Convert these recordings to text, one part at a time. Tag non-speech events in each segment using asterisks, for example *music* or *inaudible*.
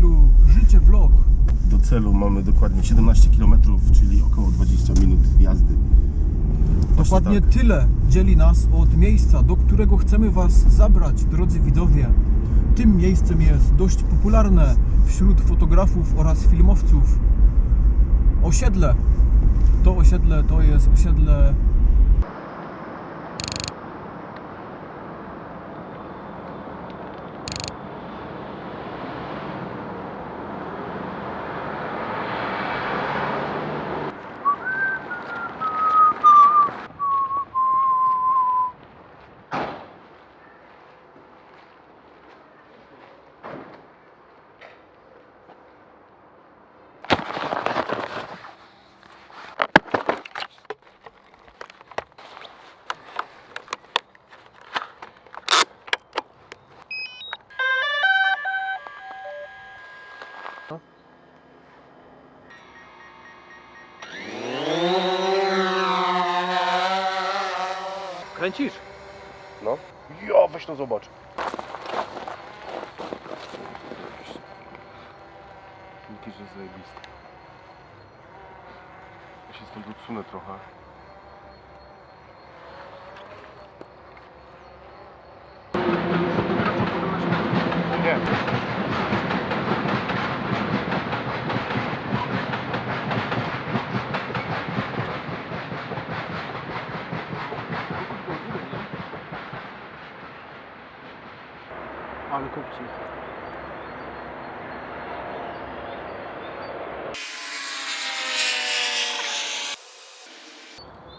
cyklu Życie Vlog. Do celu mamy dokładnie 17 km, czyli około 20 minut jazdy. Właśnie Dokładnie tak. tyle dzieli nas od miejsca, do którego chcemy Was zabrać, drodzy widzowie. Tym miejscem jest dość popularne wśród fotografów oraz filmowców osiedle. To osiedle to jest osiedle Kręcisz? No. Jo, weź to zobacz. Jakiś jest zajebisty. Ja się stąd odsunę trochę. Ale kopci.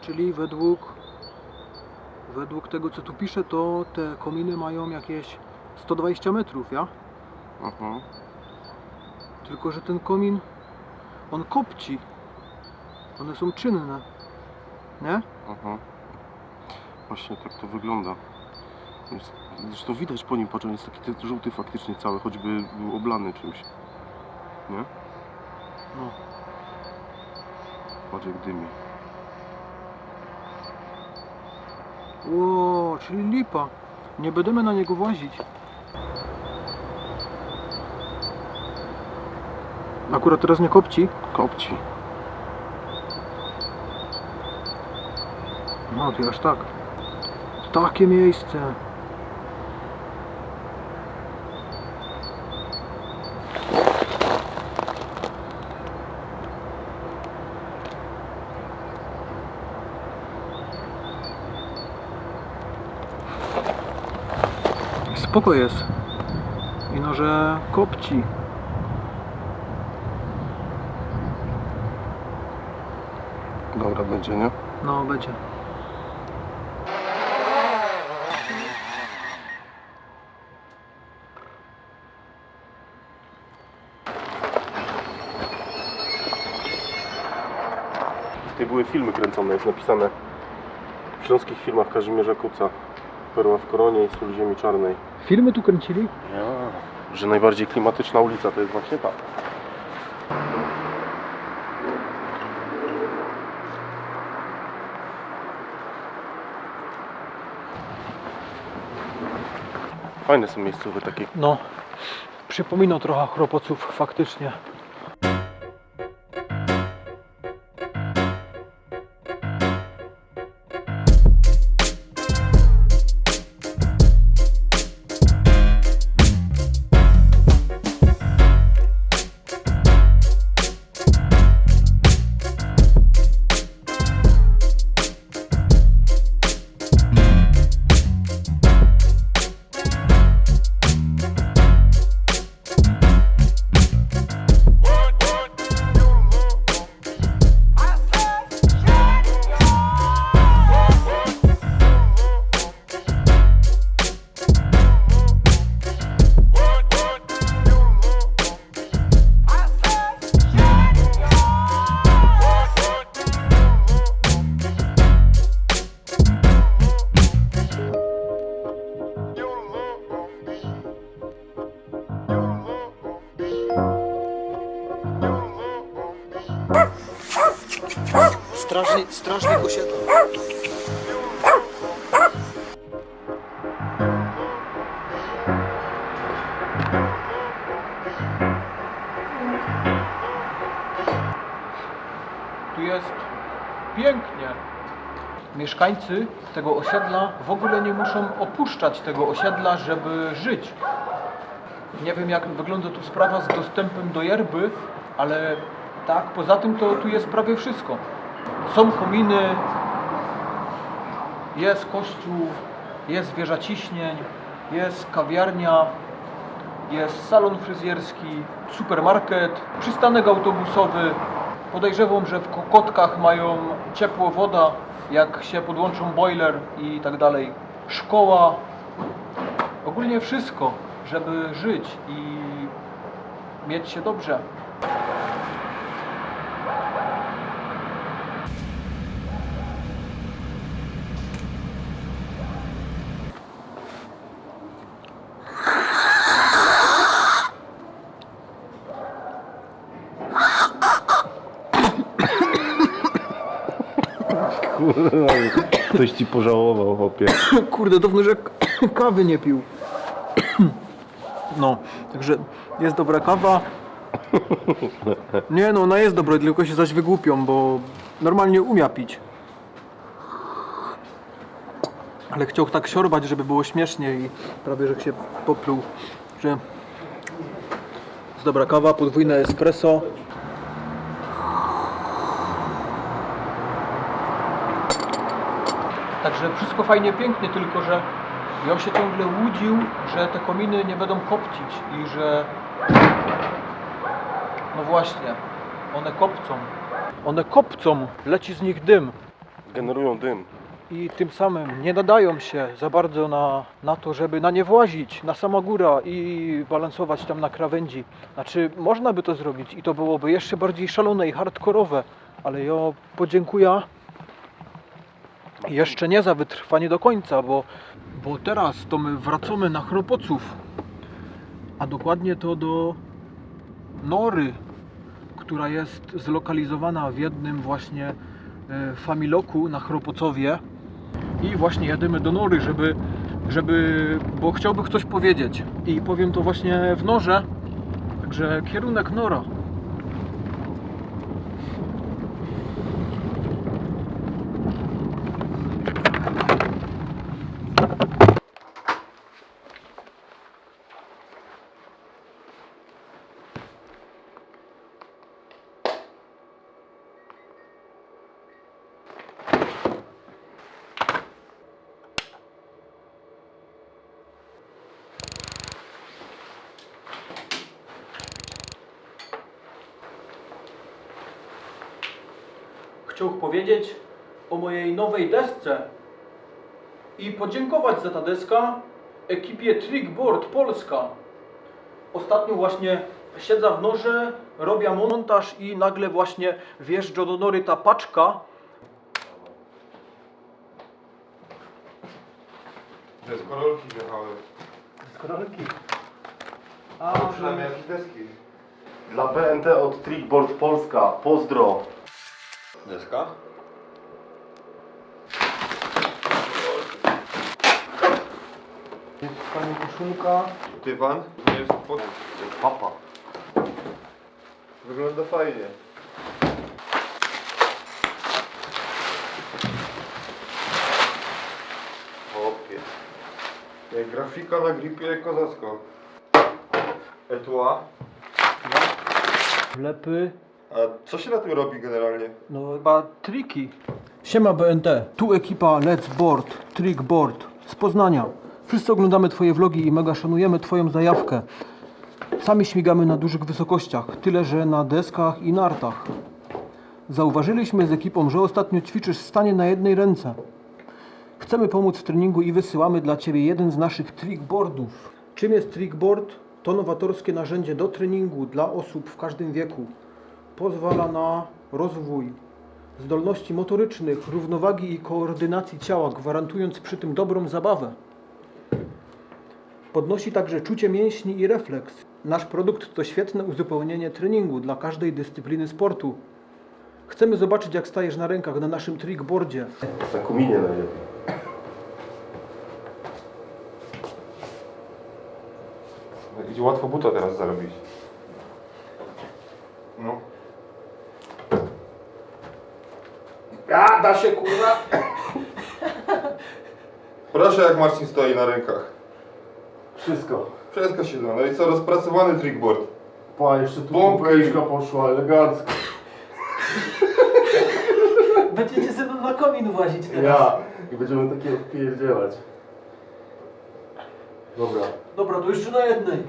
Czyli według według tego co tu pisze, to te kominy mają jakieś 120 metrów, ja? Mhm. Tylko, że ten komin on kopci. One są czynne. Nie? Aha. Właśnie tak to wygląda. Jest, zresztą widać po nim, patrz, on jest taki ten żółty faktycznie cały, choćby był oblany czymś. Nie? No. Patrz jak dymi. Ło, czyli lipa. Nie będziemy na niego włazić. Akurat teraz nie kopci. Kopci. No to aż tak. Takie miejsce. Spoko jest. Ino, że kopci. Dobra będzie, nie? No, będzie. Tutaj były filmy kręcone, jest napisane w śląskich filmach Kazimierza Kuca. Perła w koronie i sól ziemi czarnej. Filmy tu kręcili? Ja. Że najbardziej klimatyczna ulica to jest właśnie ta. Fajne są miejscowe takie. No, przypomina trochę chropoców faktycznie. Strażni, strażnik usiadł. Tu jest pięknie. Mieszkańcy tego osiedla w ogóle nie muszą opuszczać tego osiedla, żeby żyć. Nie wiem jak wygląda tu sprawa z dostępem do yerby, ale tak, poza tym to tu jest prawie wszystko. Są kominy, jest kościół, jest wieża ciśnień, jest kawiarnia, jest salon fryzjerski, supermarket, przystanek autobusowy. Podejrzewam, że w Kokotkach mają ciepło woda, jak się podłączą boiler i tak dalej. Szkoła, ogólnie wszystko, żeby żyć i mieć się dobrze. Ktoś ci pożałował, chłopie. *coughs* Kurde, dawno, że k- *coughs* kawy nie pił. *coughs* No, także jest dobra kawa. Nie no, ona jest dobra, tylko się zaś wygłupią, bo normalnie umia pić. Ale chciał tak siorbać, żeby było śmiesznie i prawie, że się popluł, że jest dobra kawa, podwójne espresso. Także wszystko fajnie, pięknie, tylko że ja się ciągle łudził, że te kominy nie będą kopcić i że no właśnie, one kopcą. One kopcą, leci z nich dym Generują dym. i tym samym nie nadają się za bardzo na, na to, żeby na nie włazić, na sama góra i balansować tam na krawędzi. Znaczy, można by to zrobić i to byłoby jeszcze bardziej szalone i hardkorowe, ale ja podziękuję jeszcze nie za wytrwanie do końca, bo, bo teraz to my wracamy na Chropoców, a dokładnie to do Nory, która jest zlokalizowana w jednym właśnie e, familoku na Chropocowie i właśnie jedziemy do Nory, żeby, żeby, bo chciałbym coś powiedzieć i powiem to właśnie w Norze, także kierunek Nora. Chciałbym powiedzieć o mojej nowej desce i podziękować za ta deska ekipie Trickboard Polska. Ostatnio właśnie siedzę w norze, robię montaż i nagle właśnie wjeżdża do nory ta paczka. Deskorolki wjechały. Skoralki. A przynajmniej jakieś deski. Dla BNT od Trickboard Polska. Pozdro. Deska? Jest pani koszulka. Dywan? Nie jest pod... Papa. Wygląda fajnie. Jak grafika na gripie kozacko. Etua. Wlepy. A co się na tym robi generalnie? No chyba triki. Siema BNT, tu ekipa Let's Board, Trick Board z Poznania. Wszyscy oglądamy Twoje vlogi i mega szanujemy Twoją zajawkę. Sami śmigamy na dużych wysokościach, tyle że na deskach i nartach. Zauważyliśmy z ekipą, że ostatnio ćwiczysz stanie na jednej ręce. Chcemy pomóc w treningu i wysyłamy dla Ciebie jeden z naszych trickboardów. Czym jest trickboard? To nowatorskie narzędzie do treningu dla osób w każdym wieku. Pozwala na rozwój zdolności motorycznych, równowagi i koordynacji ciała, gwarantując przy tym dobrą zabawę. Podnosi także czucie mięśni i refleks. Nasz produkt to świetne uzupełnienie treningu dla każdej dyscypliny sportu. Chcemy zobaczyć, jak stajesz na rękach na naszym trickboardzie. Na kominie najlepiej. Idzie łatwo buta teraz zarobić. No. A, da się kurwa! Proszę jak Marcin stoi na rękach. Wszystko. Wszystko się da. No i co, rozpracowany trickboard. Pa, jeszcze tu pompeczka poszła, elegancko. *laughs* Będziecie ze mną na komin włazić teraz. Ja. I będziemy takie odpierdzielać. Dobra, Dobra, to jeszcze na jednej.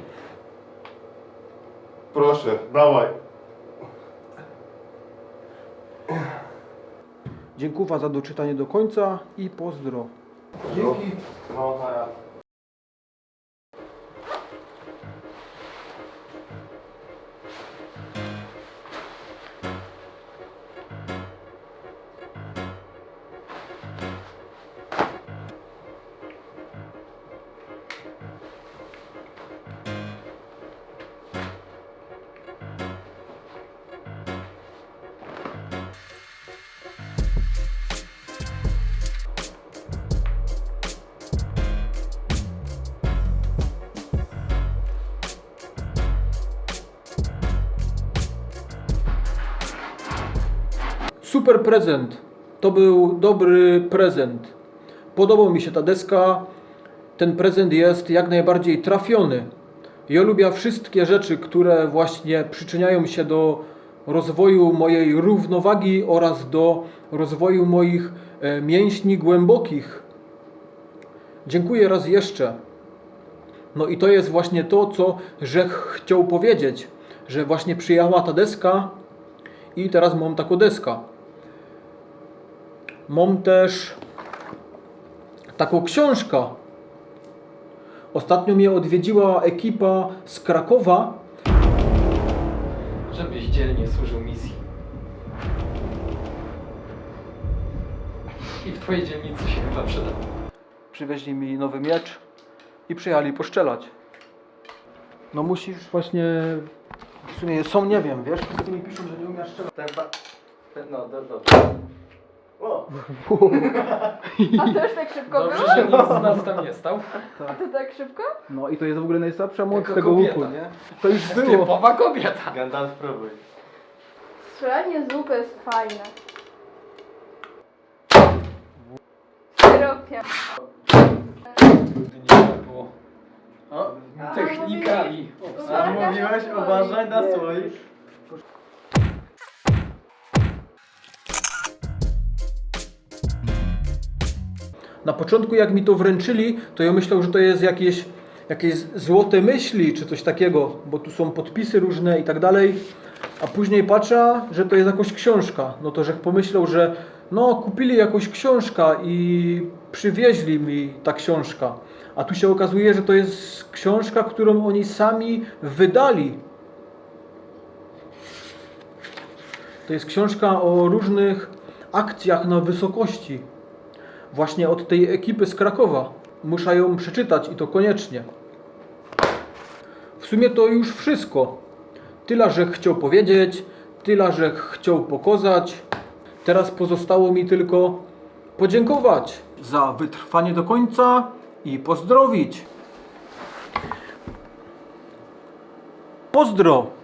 Proszę. dawaj. Dziękuję za doczytanie do końca i pozdro. Dzięki. Super prezent. To był dobry prezent. Podobał mi się ta deska. Ten prezent jest jak najbardziej trafiony. Ja lubię wszystkie rzeczy, które właśnie przyczyniają się do rozwoju mojej równowagi oraz do rozwoju moich e, mięśni głębokich. Dziękuję raz jeszcze. No i to jest właśnie to, co Rzech chciał powiedzieć, że właśnie przyjechała ta deska i teraz mam taką deskę. Mam też taką książkę. Ostatnio mnie odwiedziła ekipa z Krakowa. Żebyś dzielnie służył misji. I w twojej dzielnicy się chyba przyda. Przywieźli mi nowy miecz i przyjechali poszczelać. No musisz właśnie... W sumie są, nie wiem, wiesz, wszyscy mi piszą, że nie umiesz strzelać. No, do, dobrze. A to już tak szybko Dobrze, było? że nikt z nas tam nie stał. A to tak szybko? No i to jest w ogóle najsłabsza moc Jako tego kobieta. łuku, nie? To już było. Typowa kobieta. Gandalf, próbuj. Strzelanie z łuku jest fajne. Styropia. Nie było. O, technika i A mówiłeś uważaj na swoich. Na początku jak mi to wręczyli, to ja myślał, że to jest jakieś, jakieś złote myśli czy coś takiego, bo tu są podpisy różne i tak dalej. A później patrzę, że to jest jakaś książka. No to że pomyślał, że no kupili jakąś książkę i przywieźli mi ta książka. A tu się okazuje, że to jest książka, którą oni sami wydali. To jest książka o różnych akcjach na wysokości właśnie od tej ekipy z Krakowa. Muszę ją przeczytać i to koniecznie. W sumie to już wszystko. Tyle, że chciał powiedzieć, tyle, że chciał pokazać. Teraz pozostało mi tylko podziękować za wytrwanie do końca i pozdrowić. Pozdro!